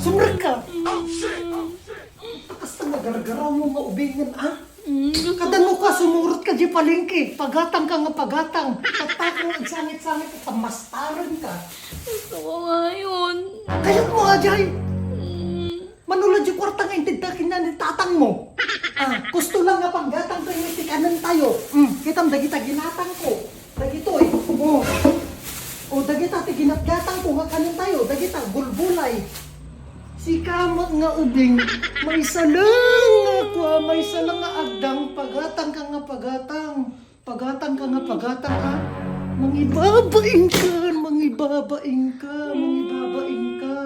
Sumrag ka. Takas na nagaragaraw mo maubingan, ah. Gusto Kadano ka, sumurot ka di palengke. Pagatang ka nga pagatang. Tatakang ang sangit-sangit ka, pamastaran ka. gusto ko nga yun. Kayat mo, Ajay. Manulad yung kwartang intindakin na ni tatang mo. Ah, gusto lang nga panggatang ko yung tikanan tayo. Mm, kitam dagita ginatang ko. Dagito eh. Oh. O dagita ti ginatgatang ko nga kanin tayo. Dagita gulbulay. Si kamot nga ubing, may salang nga kwa, may salang nga agdang, pagatang ka nga pagatang. Pagatang ka nga pagatang ha. Mangibabaing ka, mangibabaing ka, mangibabaing ka.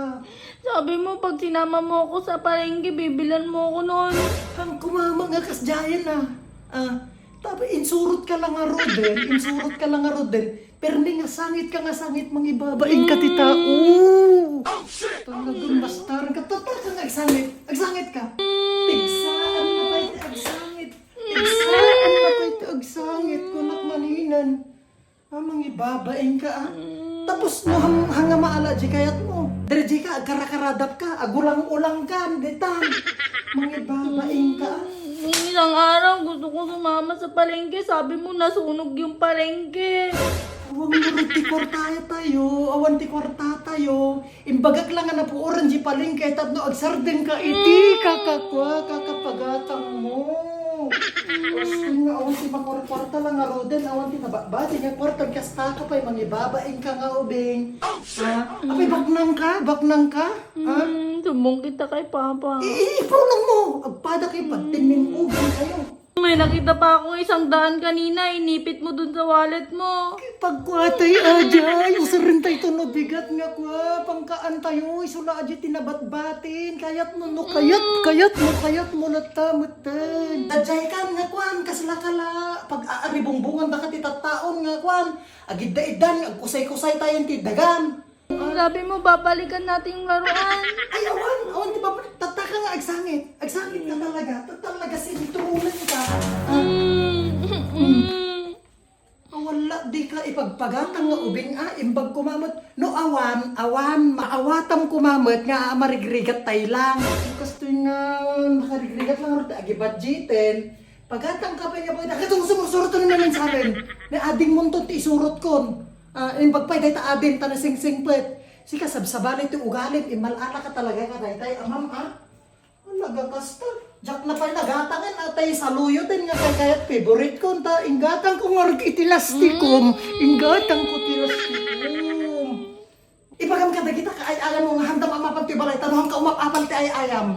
sabi mo, pag sinama mo ako sa palengke, bibilan mo ako nun. Ang kumama nga kasjayan na. Ah, tapos insurot ka lang nga roden, insurot ka lang nga roden. Pero nga sangit ka nga sangit mangibabaing ka tita. Oo. Talagang bastaran ka. Total ka nga agsangit. Agsangit ka. Tigsaan na kayo agsangit. Tigsaan na kayo agsangit. Kunak maninan. Ah, mangibabaing ka ah. Tapos no hang hanga maala di kayat mo. Dire di ka agkarakaradap ka, agulang-ulang ka, detan. Mangibabaing ka. ah. Nung araw, gusto ko sumama sa palengke. Sabi mo, nasunog yung palengke. Awang nurot ti kwarta tayo, awan ti kwarta tayo. Imbagak lang na po orange paling kay tatno agsardeng ka iti kakakwa kakapagatang mo. Gusto nga awan ti makwarta lang nga roden, awan ti nababati nga kwarta kasta ka pa'y mangibabaing ka nga ubing. Ha? Apay baknang ka, baknang ka. Ha? Sumbong kita kay Papa. Iipulong mo, agpada kay pagtinin ubing kayo. May nakita pa ako isang daan kanina, inipit mo dun sa wallet mo. Pagkwatay ajay, usarin tayo ito no? Bigat nga kwa, pangkaan tayo, isula ajay tinabatbatin, kayat mo no, kayat, kayat mo, kayat mo na tamutan. Dajay ka nga kwan, kasla kala, pag aaribongbongan baka titataon nga kwan, agid-daidan, agkusay-kusay tayong tidagan. Sabi mo, babalikan natin yung laruan. Ay, awan, awan, di ba, agsangit, agsangit ka talaga, talaga siniturunan ka. Ah, Mm, mm. Ah, Wala, di ka ipagpagatang nga ubing ah, imbag kumamot. No awan, awan, maawatam kumamot nga marigrigat tay lang. Gusto nga makarigrigat lang rin, agi budgetin. Pagatang ka pa niya, pagkita, katong sumusurot na naman sa akin. Na ading muntot ti isurot kon. Ah, imbag pa, dahil ta adin, ta na sing-sing pwet. Sika, sabsabalit ti ugalit, imalala ka talaga ka, dahil tayo, amam ah. Nagakasta. Jack na pa nagatangan atay saluyo din nga kay kayat favorite ko ta ingatan ko nga itilastikom ingatan ko tilastikom Ipagam ka kita ka ay ayam mo nga handam ang mapagtibalay tanuhan ka umapapal ti ay ayam